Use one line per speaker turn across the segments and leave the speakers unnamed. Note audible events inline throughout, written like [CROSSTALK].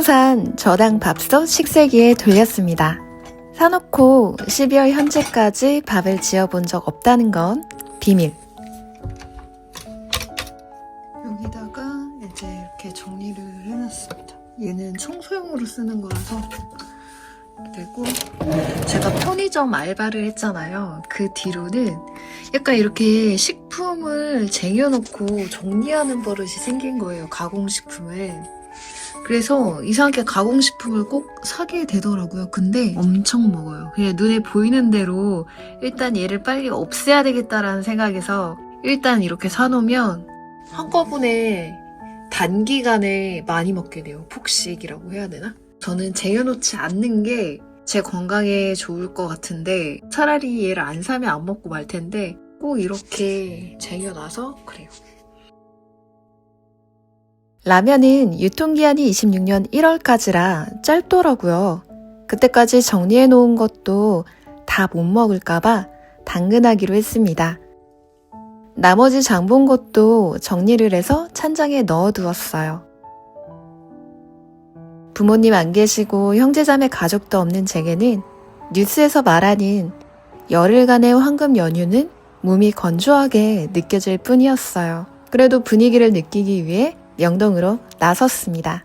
새로 산 저당 밥솥 식세기에 돌렸습니다. 사놓고 12월 현재까지 밥을 지어본 적 없다는 건 비밀. 여기다가 이제 이렇게 정리를 해놨습니다. 얘는 청소용으로 쓰는 거라서 되고 제가 편의점 알바를 했잖아요. 그 뒤로는 약간 이렇게 식품을 쟁여놓고 정리하는 버릇이 생긴 거예요. 가공식품을. 그래서 이상하게 가공식품을 꼭 사게 되더라고요. 근데 엄청 먹어요. 그냥 눈에 보이는 대로 일단 얘를 빨리 없애야 되겠다라는 생각에서 일단 이렇게 사놓으면 한꺼번에 단기간에 많이 먹게 돼요. 폭식이라고 해야 되나? 저는 쟁여놓지 않는 게 제 건강에 좋을 것 같은데 차라리 얘를 안 사면 안 먹고 말 텐데 꼭 이렇게 쟁여놔서 그래요. 라면은 유통기한이 26년 1월까지라 짧더라고요. 그때까지 정리해 놓은 것도 다 못 먹을까봐 당근하기로 했습니다. 나머지 장 본 것도 정리를 해서 찬장에 넣어 두었어요. 부모님 안 계시고 형제자매 가족도 없는 제게는 뉴스에서 말하는 열흘간의 황금 연휴는 몸이 건조하게 느껴질 뿐이었어요. 그래도 분위기를 느끼기 위해 명동으로 나섰습니다.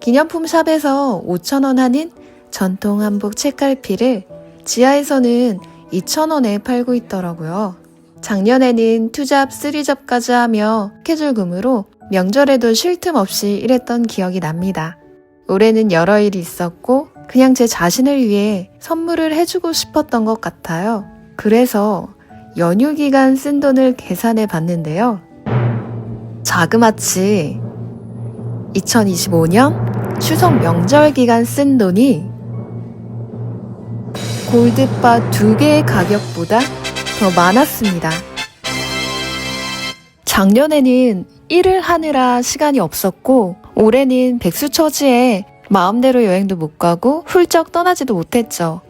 기념품 샵에서 5,000원 하는 전통 한복 책갈피를 지하에서는 2,000원에 팔고 있더라고요. 작년에는 투잡, 쓰리잡까지 하며 스케줄금으로 명절에도 쉴 틈 없이 일했던 기억이 납니다. 올해는 여러 일이 있었고 그냥 제 자신을 위해 선물을 해주고 싶었던 것 같아요. 그래서 연휴 기간 쓴 돈을 계산해 봤는데요. 자그마치 2025년 추석 명절 기간 쓴 돈이 골드바 두 개의 가격보다 더 많았습니다. 작년에는 일을 하느라 시간이 없었고 올해는 백수처지에 마음대로 여행도 못 가고 훌쩍 떠나지도 못했죠.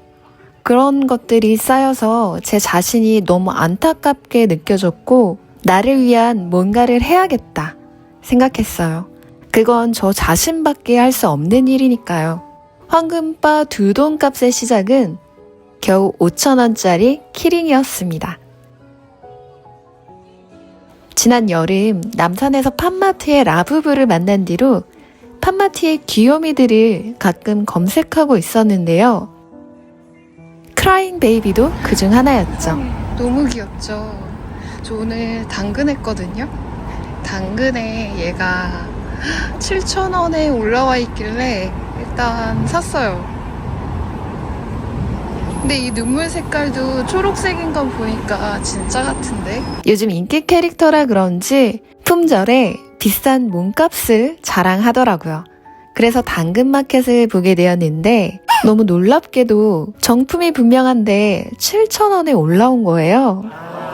그런 것들이 쌓여서 제 자신이 너무 안타깝게 느껴졌고 나를 위한 뭔가를 해야겠다 생각했어요. 그건 저 자신밖에 할 수 없는 일이니까요. 황금바 두 돈 값의 시작은 겨우 5천원짜리 키링이었습니다. 지난 여름 남산에서 팜마트의 라부부를 만난 뒤로 팜마트의 귀요미들을 가끔 검색하고 있었는데요. 크라잉 베이비도 그 중 하나였죠. 너무 귀엽죠. 저 오늘 당근 했거든요. 당근에 얘가 7,000원에 올라와 있길래 일단 샀어요. 근데 이 눈물 색깔도 초록색인 건 보니까 진짜 같은데? 요즘 인기 캐릭터라 그런지 품절에 비싼 몸값을 자랑하더라고요. 그래서 당근마켓을 보게 되었는데 너무 놀랍게도 정품이 분명한데 7,000원에 올라온 거예요.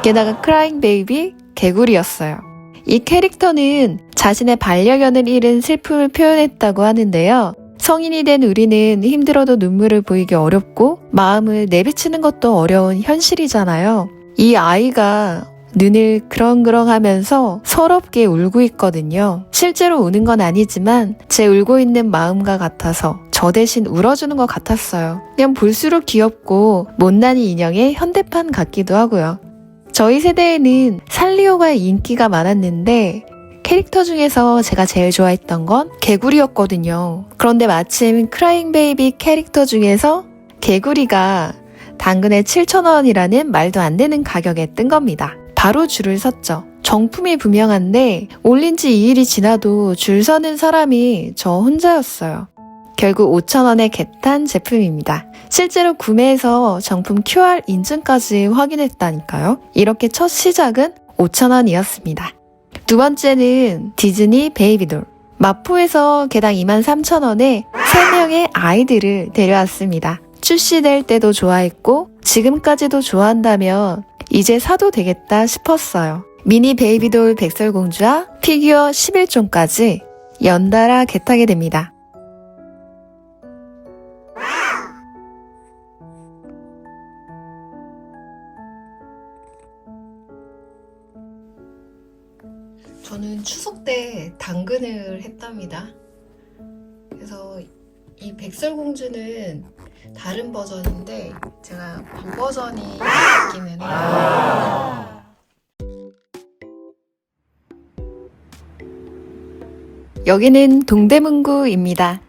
게다가 크라잉 베이비 개구리였어요. 이 캐릭터는 자신의 반려견을 잃은 슬픔을 표현했다고 하는데요. 성인이 된 우리는 힘들어도 눈물을 보이기 어렵고 마음을 내비치는 것도 어려운 현실이잖아요. 이 아이가 눈을 그렁그렁 하면서 서럽게 울고 있거든요. 실제로 우는 건 아니지만 제 울고 있는 마음과 같아서 저 대신 울어주는 것 같았어요. 그냥 볼수록 귀엽고 못난이 인형의 현대판 같기도 하고요. 저희 세대에는 살리오가 인기가 많았는데 캐릭터 중에서 제가 제일 좋아했던 건 개구리였거든요. 그런데 마침 크라잉 베이비 캐릭터 중에서 개구리가 당근에 7,000원이라는 말도 안 되는 가격에 뜬 겁니다. 바로 줄을 섰죠. 정품이 분명한데 올린 지 2일이 지나도 줄 서는 사람이 저 혼자였어요. 결국 5,000원에 겟한 제품입니다. 실제로 구매해서 정품 QR 인증까지 확인했다니까요. 이렇게 첫 시작은 5,000원이었습니다. 두 번째는 디즈니 베이비돌. 마포에서 개당 23,000원에 3명의 아이들을 데려왔습니다. 출시될 때도 좋아했고 지금까지도 좋아한다면 이제 사도 되겠다 싶었어요. 미니 베이비돌 백설공주와 피규어 11종까지 연달아 겟하게 됩니다. 저는 추석 때 당근을 했답니다. 그래서 이 백설공주는 다른 버전인데 제가 본 버전이 있기는 해요. 여기는 동대문구입니다.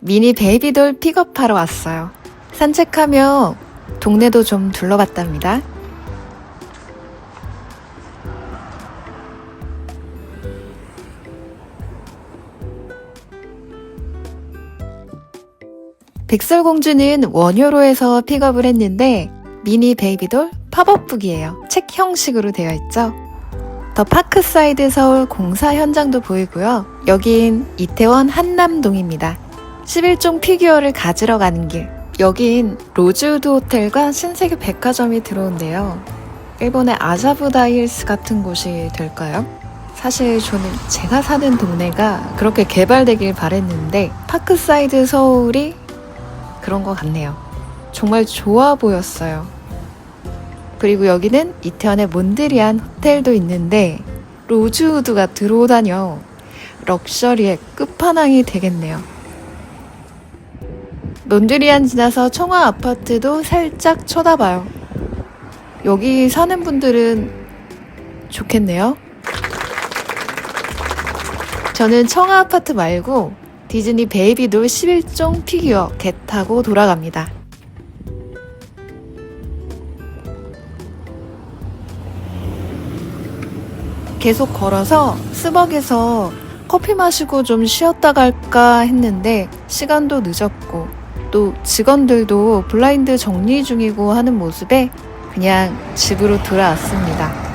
미니 베이비돌 픽업하러 왔어요. 산책하며 동네도 좀 둘러봤답니다. 백설공주는 원효로에서 픽업을 했는데 미니 베이비돌 팝업북이에요. 책 형식으로 되어 있죠. 더 파크사이드 서울 공사 현장도 보이고요. 여긴 이태원 한남동입니다. 11종 피규어를 가지러 가는 길. 여긴 로즈우드 호텔과 신세계 백화점이 들어온대요. 일본의 아자부다 힐스 같은 곳이 될까요? 사실 저는 제가 사는 동네가 그렇게 개발되길 바랬는데 파크사이드 서울이 그런 것 같네요. 정말 좋아 보였어요. 그리고 여기는 이태원의 몬드리안 호텔도 있는데 로즈우드가 들어오다뇨. 럭셔리의 끝판왕이 되겠네요. 몬드리안 지나서 청아 아파트도 살짝 쳐다봐요. 여기 사는 분들은 좋겠네요. 저는 청아 아파트 말고 디즈니 베이비돌 11종 피규어 개 타고 돌아갑니다. 계속 걸어서 스벅에서 커피 마시고 좀 쉬었다 갈까 했는데 시간도 늦었고 또 직원들도 블라인드 정리 중이고 하는 모습에 그냥 집으로 돌아왔습니다.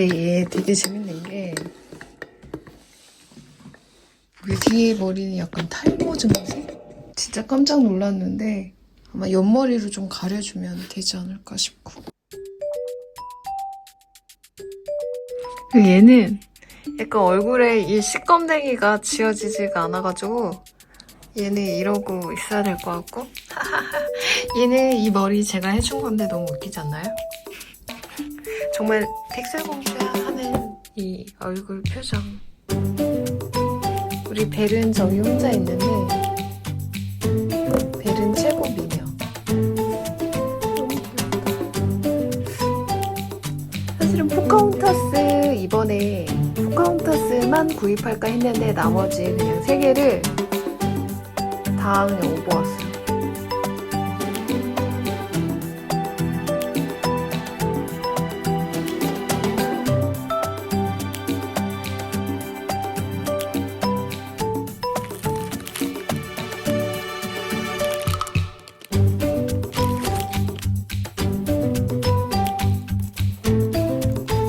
네, 얘 되게 재밌는 게 우리 뒤에 머리는 약간 탈모 증세? 진짜 깜짝 놀랐는데 아마 옆머리로 좀 가려주면 되지 않을까 싶고 그 얘는 약간 얼굴에 이 시꺼매기가 지워지지가 않아가지고 얘는 이러고 있어야 될 것 같고 [LAUGHS] 얘는 이 머리 제가 해준 건데 너무 웃기지 않나요? 정말 백설공주야 하는 이 얼굴 표정. 우리 벨은 저기 혼자 있는데 벨은 최고 미녀. 사실은 포카혼타스 이번에 포카혼타스만 구입할까 했는데 나머지 그냥 세 개를 다 그냥 오버 왔어요.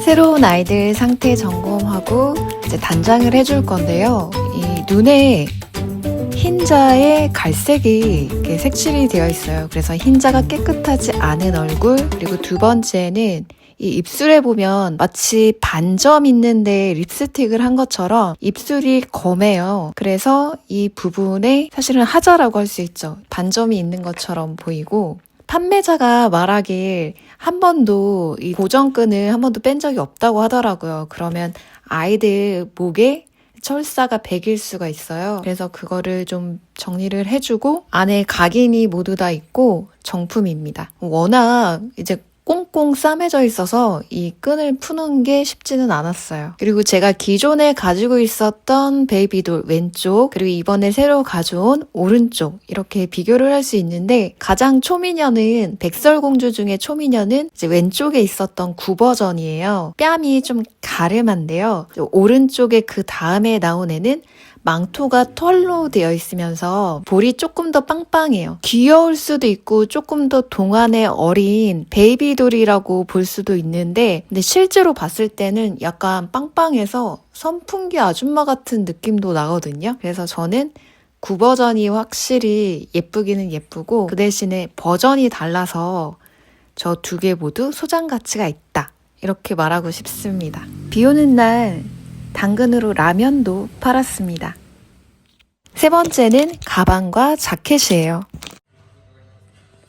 새로운 아이들 상태 점검하고 이제 단장을 해줄 건데요. 이 눈에 흰자에 갈색이 색칠이 되어 있어요. 그래서 흰자가 깨끗하지 않은 얼굴 그리고 두 번째는 이 입술에 보면 마치 반점 있는데 립스틱을 한 것처럼 입술이 검해요. 그래서 이 부분에 사실은 하자라고 할 수 있죠. 반점이 있는 것처럼 보이고 판매자가 말하길 한 번도 이 고정끈을 한 번도 뺀 적이 없다고 하더라고요. 그러면 아이들 목에 철사가 백일 수가 있어요. 그래서 그거를 좀 정리를 해주고 안에 각인이 모두 다 있고 정품입니다. 워낙 이제 꽁꽁 싸매져 있어서 이 끈을 푸는 게 쉽지는 않았어요. 그리고 제가 기존에 가지고 있었던 베이비돌 왼쪽, 그리고 이번에 새로 가져온 오른쪽, 이렇게 비교를 할 수 있는데, 가장 초미녀는, 백설공주 중에 초미녀는 이제 왼쪽에 있었던 구버전이에요. 뺨이 좀 가름한데요. 오른쪽에 그 다음에 나온 애는 망토가 털로 되어 있으면서 볼이 조금 더 빵빵해요. 귀여울 수도 있고 조금 더 동안의 어린 베이비돌이라고 볼 수도 있는데 근데 실제로 봤을 때는 약간 빵빵해서 선풍기 아줌마 같은 느낌도 나거든요. 그래서 저는 9버전이 확실히 예쁘기는 예쁘고 그 대신에 버전이 달라서 저 두 개 모두 소장 가치가 있다. 이렇게 말하고 싶습니다. 비 오는 날 당근으로 라면도 팔았습니다. 세 번째는 가방과 자켓이에요.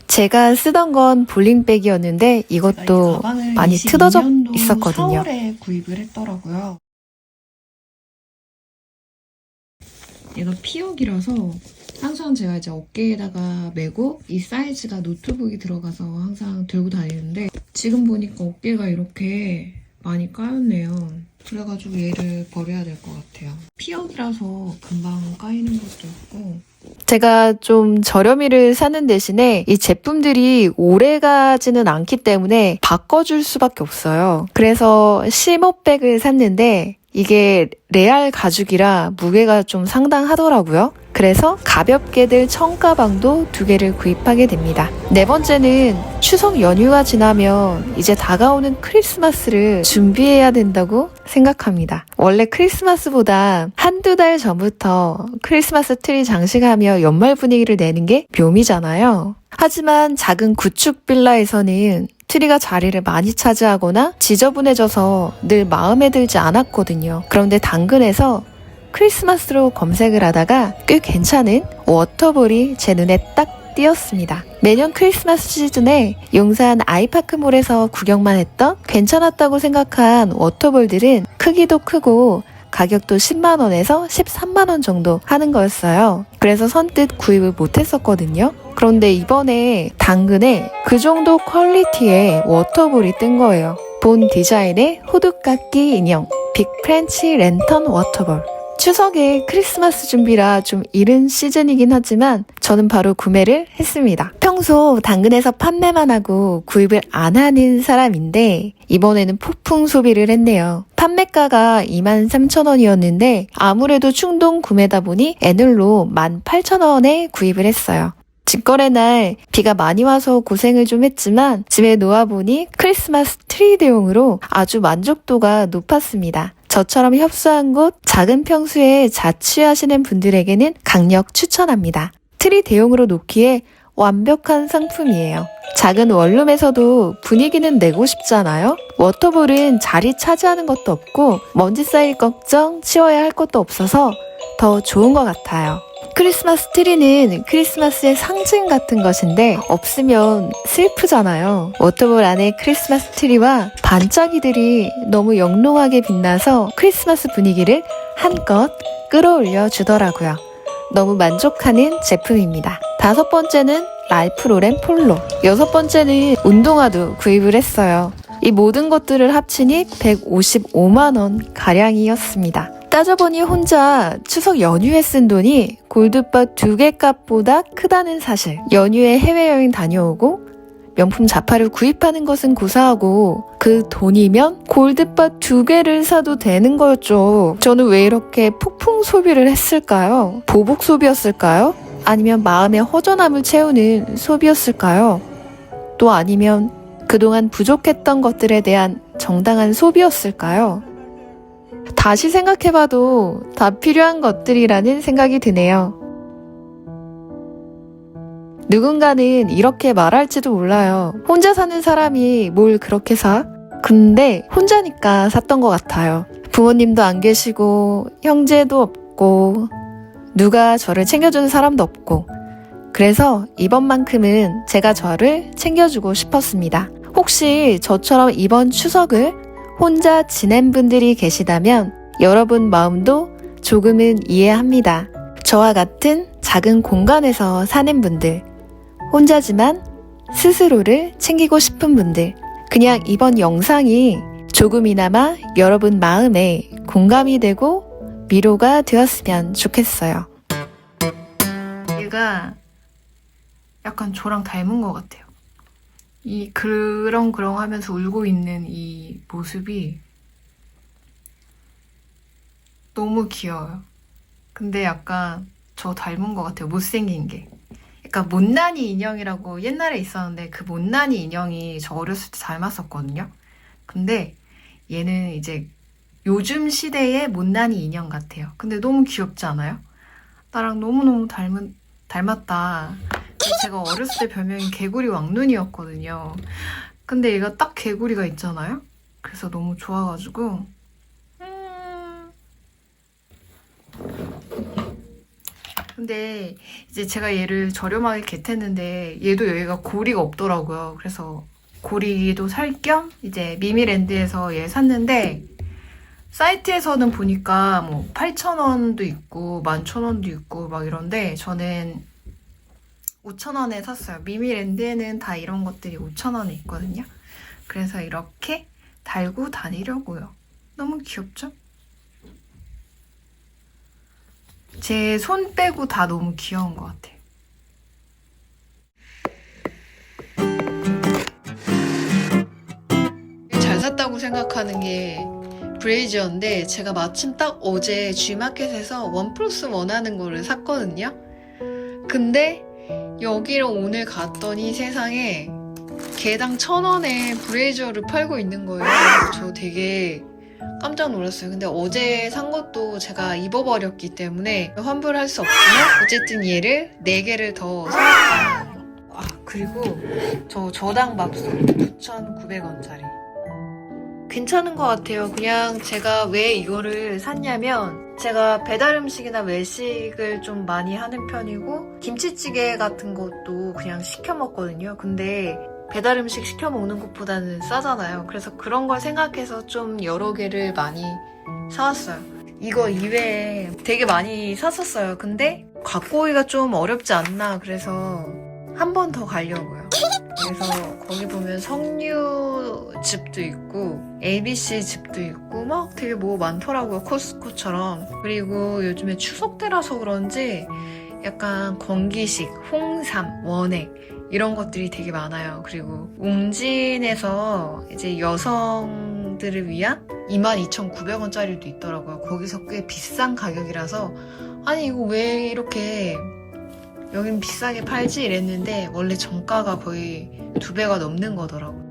제가 쓰던 건 볼링백이었는데 이것도 많이 틀어져 있었거든요.
4월에 구입을 했더라고요. 얘가 피혁이라서 항상 제가 이제 어깨에다가 메고 이 사이즈가 노트북이 들어가서 항상 들고 다니는데 지금 보니까 어깨가 이렇게 많이 까였네요. 그래가지고 얘를 버려야 될 것 같아요. 피혁이라서 금방 까이는 것도 있고
제가 좀 저렴이를 사는 대신에 이 제품들이 오래 가지는 않기 때문에 바꿔줄 수밖에 없어요. 그래서 실모백을 샀는데 이게 레알 가죽이라 무게가 좀 상당하더라고요. 그래서 가볍게 들 청가방도 두 개를 구입하게 됩니다. 네 번째는 추석 연휴가 지나면 이제 다가오는 크리스마스를 준비해야 된다고 생각합니다. 원래 크리스마스보다 한두 달 전부터 크리스마스 트리 장식하며 연말 분위기를 내는 게 묘미잖아요. 하지만 작은 구축 빌라에서는 트리가 자리를 많이 차지하거나 지저분해져서 늘 마음에 들지 않았거든요. 그런데 당근에서 크리스마스로 검색을 하다가 꽤 괜찮은 워터볼이 제 눈에 딱 띄었습니다. 매년 크리스마스 시즌에 용산 아이파크몰에서 구경만 했던 괜찮았다고 생각한 워터볼들은 크기도 크고 가격도 10만원에서 13만원 정도 하는 거였어요. 그래서 선뜻 구입을 못했었거든요. 그런데 이번에 당근에 그 정도 퀄리티의 워터볼이 뜬 거예요. 본 디자인의 호두깎이 인형, 빅 프렌치 랜턴 워터볼. 추석에 크리스마스 준비라 좀 이른 시즌이긴 하지만 저는 바로 구매를 했습니다. 평소 당근에서 판매만 하고 구입을 안 하는 사람인데 이번에는 폭풍 소비를 했네요. 판매가가 23,000원이었는데 아무래도 충동 구매다 보니 애늘로 18,000원에 구입을 했어요. 직거래 날 비가 많이 와서 고생을 좀 했지만 집에 놓아보니 크리스마스 트리 대용으로 아주 만족도가 높았습니다. 저처럼 협소한 곳, 작은 평수에 자취하시는 분들에게는 강력 추천합니다. 트리 대용으로 놓기에 완벽한 상품이에요. 작은 원룸에서도 분위기는 내고 싶잖아요? 워터볼은 자리 차지하는 것도 없고 먼지 쌓일 걱정, 치워야 할 것도 없어서 더 좋은 것 같아요. 크리스마스 트리는 크리스마스의 상징 같은 것인데 없으면 슬프잖아요. 워터볼 안에 크리스마스 트리와 반짝이들이 너무 영롱하게 빛나서 크리스마스 분위기를 한껏 끌어올려 주더라고요. 너무 만족하는 제품입니다. 다섯 번째는 랄프 로렌 폴로. 여섯 번째는 운동화도 구입을 했어요. 이 모든 것들을 합치니 155만원 가량이었습니다. 따져보니 혼자 추석 연휴에 쓴 돈이 골드바 두 개 값보다 크다는 사실. 연휴에 해외여행 다녀오고 명품 자파를 구입하는 것은 고사하고 그 돈이면 골드바 두 개를 사도 되는 거였죠. 저는 왜 이렇게 폭풍 소비를 했을까요? 보복 소비였을까요? 아니면 마음의 허전함을 채우는 소비였을까요? 또 아니면 그동안 부족했던 것들에 대한 정당한 소비였을까요? 다시 생각해봐도 다 필요한 것들이라는 생각이 드네요. 누군가는 이렇게 말할지도 몰라요. 혼자 사는 사람이 뭘 그렇게 사? 근데 혼자니까 샀던 것 같아요. 부모님도 안 계시고, 형제도 없고, 누가 저를 챙겨주는 사람도 없고, 그래서 이번만큼은 제가 저를 챙겨주고 싶었습니다. 혹시 저처럼 이번 추석을 혼자 지낸 분들이 계시다면 여러분 마음도 조금은 이해합니다. 저와 같은 작은 공간에서 사는 분들, 혼자지만 스스로를 챙기고 싶은 분들, 그냥 이번 영상이 조금이나마 여러분 마음에 공감이 되고 위로가 되었으면 좋겠어요. 얘가 약간 저랑 닮은 것 같아요. 이 그렁그렁 하면서 울고 있는 이 모습이 너무 귀여워요. 근데 약간 저 닮은 것 같아요. 못생긴 게. 약간 못난이 인형이라고 옛날에 있었는데 그 못난이 인형이 저 어렸을 때 닮았었거든요. 근데 얘는 이제 요즘 시대의 못난이 인형 같아요. 근데 너무 귀엽지 않아요? 나랑 너무너무 닮은, 닮았다. 그 제가 어렸을 때 별명이 개구리 왕눈이었거든요. 근데 얘가 딱 개구리가 있잖아요. 그래서 너무 좋아가지고 근데 이제 제가 얘를 저렴하게 겟했는데 얘도 여기가 고리가 없더라고요. 그래서 고리도 살 겸 이제 미미랜드에서 얘 샀는데 사이트에서는 보니까 뭐 8,000원도 있고 11,000원도 있고 막 이런데 저는 5,000원에 샀어요. 미미랜드에는 다 이런 것들이 5,000원에 있거든요. 그래서 이렇게 달고 다니려고요. 너무 귀엽죠? 제 손 빼고 다 너무 귀여운 것 같아요. 잘 샀다고 생각하는 게 브레이저인데 제가 마침 딱 어제 G마켓에서 원 플러스 원 하는 거를 샀거든요. 근데 여기를 오늘 갔더니 세상에 개당 천 원에 브레이저를 팔고 있는 거예요. 저 되게 깜짝 놀랐어요. 근데 어제 산 것도 제가 입어버렸기 때문에 환불할 수 없지만 어쨌든 얘를 4개를 더 샀어요. 아, 그리고 저 저당 밥솥 9,900원짜리. 괜찮은 것 같아요. 그냥 제가 왜 이거를 샀냐면 제가 배달 음식이나 외식을 좀 많이 하는 편이고 김치찌개 같은 것도 그냥 시켜 먹거든요. 근데 배달 음식 시켜 먹는 것보다는 싸잖아요. 그래서 그런 걸 생각해서 좀 여러 개를 많이 사왔어요. 이거 이외에 되게 많이 샀었어요. 근데 갖고 오기가 좀 어렵지 않나 그래서 한 번 더 가려고요. 그래서 거기 보면 석류 집도 있고 ABC 집도 있고 막 되게 뭐 많더라고요. 코스코처럼. 그리고 요즘에 추석 때라서 그런지 약간 건기식, 홍삼, 원액 이런 것들이 되게 많아요. 그리고 웅진에서 이제 여성들을 위한 22,900원짜리도 있더라고요. 거기서 꽤 비싼 가격이라서 아니 이거 왜 이렇게 여긴 비싸게 팔지 이랬는데 원래 정가가 거의 두 배가 넘는 거더라고요.